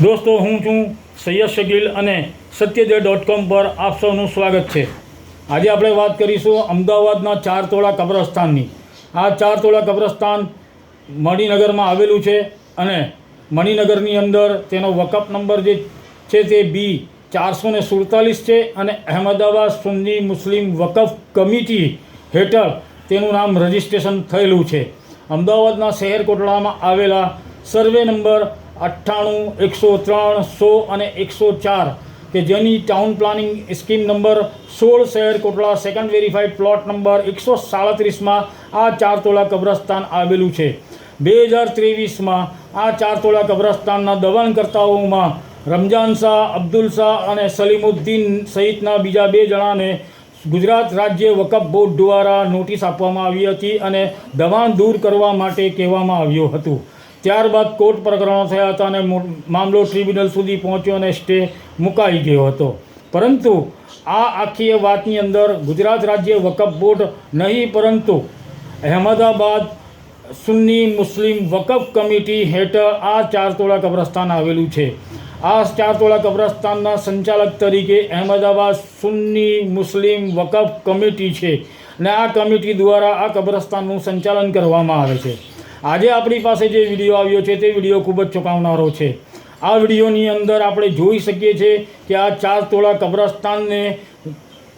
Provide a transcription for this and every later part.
દોસ્તો, હું છું સૈયદ શકીલ અને સત્યદે ડોટ કોમ પર આપ સૌનું સ્વાગત છે. આજે આપણે વાત કરીશું અમદાવાદના ચાર તોળા કબ્રસ્તાનની. આ ચાર તોળા કબ્રસ્તાન મણિનગરમાં આવેલું છે અને મણિનગરની અંદર તેનો વકફ નંબર જે છે તે બી ચારસો ને સુડતાલીસ છે અને અહેમદાબાદ સુન્ની મુસ્લિમ વકફ કમિટી હેઠળ તેનું નામ રજિસ્ટ્રેશન થયેલું છે. અમદાવાદના શહેર કોટડામાં આવેલા સર્વે નંબર અઠ્ઠાણું, એકસો ત્રણ, સો અને એકસો ચાર, કે જેની ટાઉન પ્લાનિંગ સ્કીમ નંબર સોળ શહેર Kotda second verified plot number એકસો સાડત્રીસમાં આ ચાર તોલા કબ્રસ્તાન આવેલું છે. બે હજાર ત્રેવીસમાં આ ચાર તોલા કબ્રસ્તાનના દબાણકર્તાઓમાં રમજાન શાહ, અબ્દુલ શાહ અને સલીમુદ્દીન સહિતના બીજા બે જણાને ગુજરાત રાજ્ય વકફ બોર્ડ દ્વારા નોટિસ આપવામાં આવી હતી અને દબાણ દૂર કરવા માટે કહેવામાં આવ્યું હતું. ત્યારબાદ કોર્ટ પ્રકરણો થયા હતા અને મામલો ટ્રિબ્યુનલ સુધી પહોંચ્યો અને સ્ટે મુકાઈ ગયો હતો. પરંતુ આ આખી વાતની અંદર ગુજરાત રાજ્ય વકફ બોર્ડ નહીં, પરંતુ અહેમદાબાદ સુન્ની મુસ્લિમ વકફ કમિટી હેઠળ આ ચાર તોળા કબ્રસ્તાન આવેલું છે. આ ચાર તોળા કબ્રસ્તાનના સંચાલક તરીકે અહેમદાબાદ સુન્ની મુસ્લિમ વકફ કમિટી છે અને આ કમિટી દ્વારા આ કબ્રસ્તાનનું સંચાલન કરવામાં આવે છે. આજે આપણી પાસે જે વીડિયો આવ્યો છે તે વીડિયો ખૂબ જ ચોંકાવનારો છે. આ વિડીયોની અંદર આપણે જોઈ શકીએ છીએ કે આ ચાર તોળા કબ્રસ્તાનને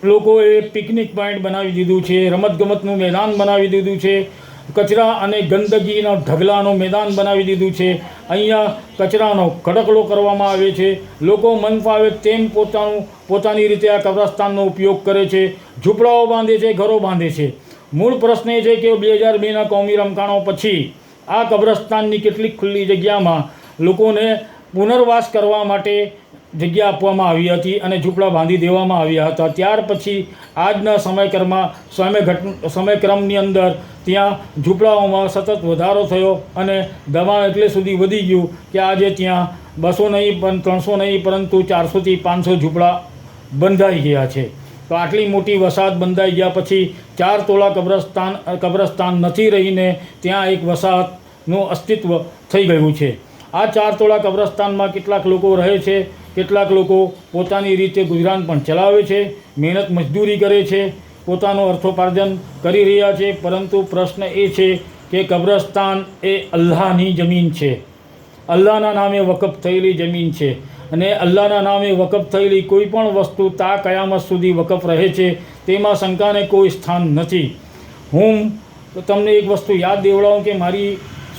લોકોએ પિકનિક પોઈન્ટ બનાવી દીધું છે, રમતગમતનું મેદાન બનાવી દીધું છે, કચરા અને ગંદકીના ઢગલાનું મેદાન બનાવી દીધું છે. અહીંયા કચરાનો કડકલો કરવામાં આવે છે. લોકો મન ફાવે તેમ પોતાનું, પોતાની રીતે આ કબ્રસ્તાનનો ઉપયોગ કરે છે. ઝૂંપડાઓ બાંધે છે, ઘરો બાંધે છે. મૂળ પ્રશ્ન એ છે કે બે હજાર બેના કોમી રમખાણો પછી આ કબ્રસ્તાનની કેટલીક ખુલ્લી જગ્યામાં લોકોને પુનર્વાસ કરવા માટે જગ્યા આપવામાં આવી હતી અને ઝૂંપડા બાંધી દેવામાં આવ્યા હતા. ત્યાર પછી આજના સમયક્રમમાં સમય ઘટ સમયક્રમની અંદર ત્યાં ઝૂંપડાઓમાં સતત વધારો થયો અને દબાણ એટલે સુધી વધી ગયું કે આજે ત્યાં બસો નહીં પણ ત્રણસો નહીં પરંતુ ચારસોથી પાંચસો ઝૂંપડા બંધાઈ ગયા છે. તો આટલી મોટી વસાહત બંધાઈ ગયા પછી ચાર તોલા કબ્રસ્તાન કબ્રસ્તાન નથી રહીને ત્યાં એક વસાહતનું અસ્તિત્વ થઈ ગયું છે. આ ચાર તોલા કબ્રસ્તાનમાં કેટલાક લોકો રહે છે, કેટલાક લોકો પોતાની રીતે ગુજરાન પણ ચલાવે છે, મહેનત મજદૂરી કરે છે, પોતાનું અર્થોપાર્જન કરી રહ્યા છે, પરંતુ પ્રશ્ન એ છે કે કબ્રસ્તાન એ અલ્લાહની જમીન છે. અલ્લાહના નામે વકફ થયેલી જમીન છે. અને અલ્લાહના નામે વકફ થયેલી કોઈ પણ વસ્તુ તા કયામત સુધી વકફ રહે છે, તેમાં શંકાને કોઈ સ્થાન નથી. હું તમને એક વસ્તુ યાદ દેવડાવું કે મારી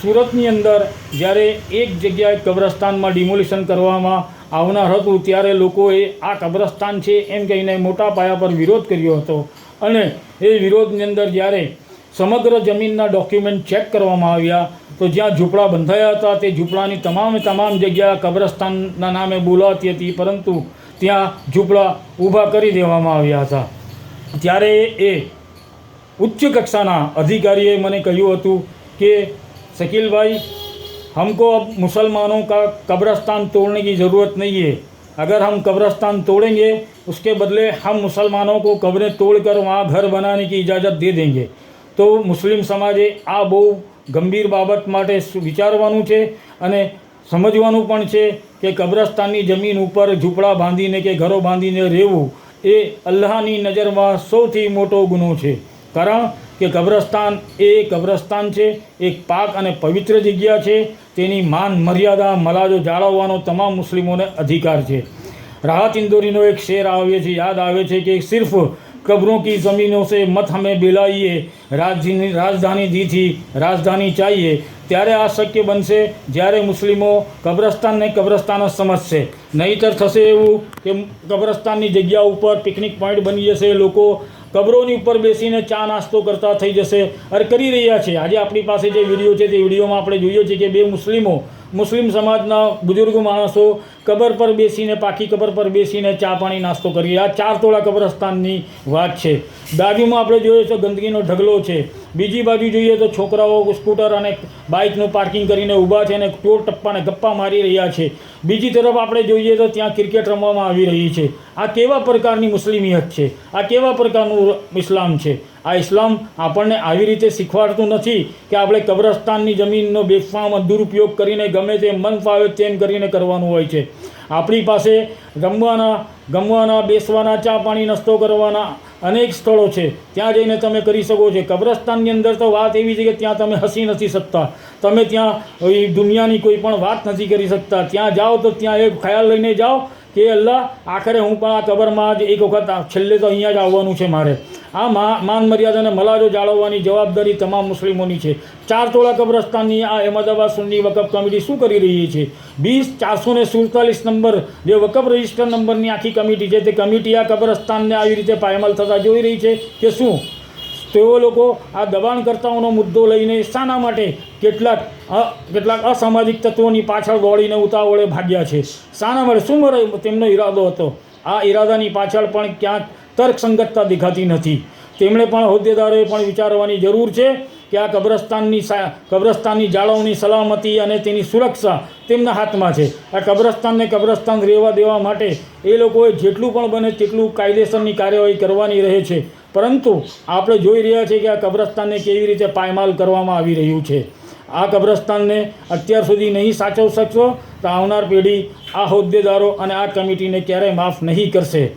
સુરતની અંદર જ્યારે એક જગ્યાએ કબ્રસ્તાનમાં ડિમોલિશન કરવામાં આવનાર હતું, ત્યારે લોકોએ આ કબ્રસ્તાન છે એમ કહીને મોટા પાયા પર વિરોધ કર્યો હતો. અને એ વિરોધની અંદર જ્યારે સમગ્ર જમીનના ડોક્યુમેન્ટ ચેક કરવામાં આવ્યા તો જ્યાં ઝૂંપડા બંધાયા હતા તે ઝૂંપડાની તમામે તમામ જગ્યા કબ્રસ્તાનના નામે બોલાતી હતી પરંતુ ત્યાં ઝૂંપડા ઊભા કરી દેવામાં આવ્યા હતા ત્યારે એ ઉચ્ચ કક્ષાના અધિકારીએ મને કહ્યું હતું કે शकील हमको अब मुसलमानों का कब्रस्तान तोड़ने की ज़रूरत नहीं है अगर हम कब्रस्तान तोड़ेंगे उसके बदले हम मुसलमानों को कब्रें तोड़कर वहाँ घर बनाने की इजाज़त दे देंगे તો મુસ્લિમ સમાજે આ બહુ ગંભીર બાબત માટે વિચારવાનું છે અને સમજવાનું પણ છે કે કબ્રસ્તાનની જમીન ઉપર ઝૂંપડા બાંધીને કે ઘરો બાંધીને રહેવું એ અલ્લાહની નજરમાં સૌથી મોટો ગુનો છે. કારણ કે કબ્રસ્તાન એ કબ્રસ્તાન છે, એક પાક અને પવિત્ર જગ્યા છે, તેની માન મર્યાદા મલાજો જાળવવાનો તમામ મુસ્લિમોને અધિકાર છે. રાહત ઇન્દોરીનો એક શેર આવે છે, યાદ આવે છે કે સિર્ફ કબ્રોं की ज़मीनों से मत हमें बिलाइए રાજધાની રાજધાની દીથી રાજધાની ચાહીએ ત્યારે આ શક્ય બનશે જ્યારે મુસ્લિમો કબ્રસ્તાનને કબ્રસ્તાન જ સમજશે નહીંતર થશે એવું કે કબ્રસ્તાનની જગ્યા ઉપર પિકનિક પોઈન્ટ બની જશે લોકો કબરોની ઉપર બેસીને ચા નાસ્તો કરતા થઈ જશે અરે કરી રહ્યા છે આજે આપણી પાસે જે વિડીયો છે તે વિડીયોમાં આપણે જોઈએ છીએ કે બે મુસ્લિમો મુસ્લિમ સમાજના બુઝુર્ગ માણસો કબર પર બેસીને, પાકી કબર પર બેસીને ચા પાણી નાસ્તો કરીએ આ ચાર તોળા કબ્રસ્તાનની વાત છે. બાજુમાં આપણે જોઈએ તો ગંદકીનો ઢગલો છે. બીજી બાજુ જોઈએ તો છોકરાઓ સ્કૂટર અને બાઇકનું પાર્કિંગ કરીને ઊભા છે અને ટોળ ટપ્પાને ગપ્પા મારી રહ્યા છે. બીજી તરફ આપણે જોઈએ તો ત્યાં ક્રિકેટ રમવામાં આવી રહી છે. આ કેવા પ્રકારની મુસ્લિમિયત છે? આ કેવા પ્રકારનું ઇસ્લામ છે? આ ઇસ્લામ આપણને આવી રીતે શીખવાડતું નથી કે આપણે કબ્રસ્તાનની જમીનનો બેફામ દુરુપયોગ કરીને ગમે તે મન ફાવે તેમ કરીને કરવાનું હોય છે. આપણી પાસે રમવાના, ગમવાના, બેસવાના, ચા પાણી, નાસ્તો કરવાના અનેક સ્થળો છે. ત્યાં જઈને તમે કરી શકો છો. કબ્રસ્તાનની અંદર તો વાત એવી છે કે ત્યાં તમે હસી નથી શકતા. તમે ત્યાં દુનિયાની કોઈ પણ વાત નથી કરી શકતા. ત્યાં જાઓ તો ત્યાં એક ખ્યાલ લઈને જાઓ કે અલ્લાહ, આખરે હું પણ આ કબરમાં જ એક વખત છેલ્લે તો અહીંયા જ આવવાનું છે મારે. આ મા- માન મર્યાદાને મલાજો જાળવવાની જવાબદારી તમામ મુસ્લિમોની છે. ચાર તોળા કબ્રસ્તાનની આ અહેમદાબાદ સુન્ની વકફ કમિટી શું કરી રહી છે? બીસ ચારસો ને સુડતાલીસ નંબર જે વકફ રજિસ્ટર નંબરની આખી કમિટી છે તે કમિટી આ કબ્રસ્તાનને આવી રીતે પાયમાલ થતા જોઈ રહી છે કે શું? તેઓ લોકો આ દબાણકર્તાઓનો મુદ્દો લઈને શાના માટે કેટલાક કેટલાક અસામાજિક તત્વોની પાછળ દોડીને ઉતાવળે ભાગ્યા છે. શાના માટે શું તેમનો ઈરાદો હતો. આ ઈરાદાની પાછળ પણ ક્યાંક તર્કસંગતતા દેખાતી નથી. તેમણે પણ હોદ્દેદારોએ પણ વિચારવાની જરૂર છે કે આ કબ્રસ્તાનની કબ્રસ્તાનની જાળવણી સલામતી અને તેની સુરક્ષા તેમના હાથમાં છે. આ કબ્રસ્તાનને કબ્રસ્તાન રહેવા દેવા માટે એ લોકોએ જેટલું પણ બને તેટલું કાયદેસરની કાર્યવાહી કરવાની રહે છે. પરંતુ આપણે જોઈ રહ્યા છીએ કે આ કબ્રસ્તાનને કેવી રીતે પાયમાલ કરવામાં આવી રહ્યું છે. આ કબ્રસ્તાનને અત્યાર સુધી નહીં સાચવ શકશો તો આવનાર પેઢી આ હોદ્દેદારો અને આ કમિટીને ક્યારેય માફ નહીં કરશે.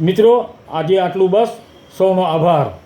મિત્રો, આજે આટલું બસ. સૌનો આભાર.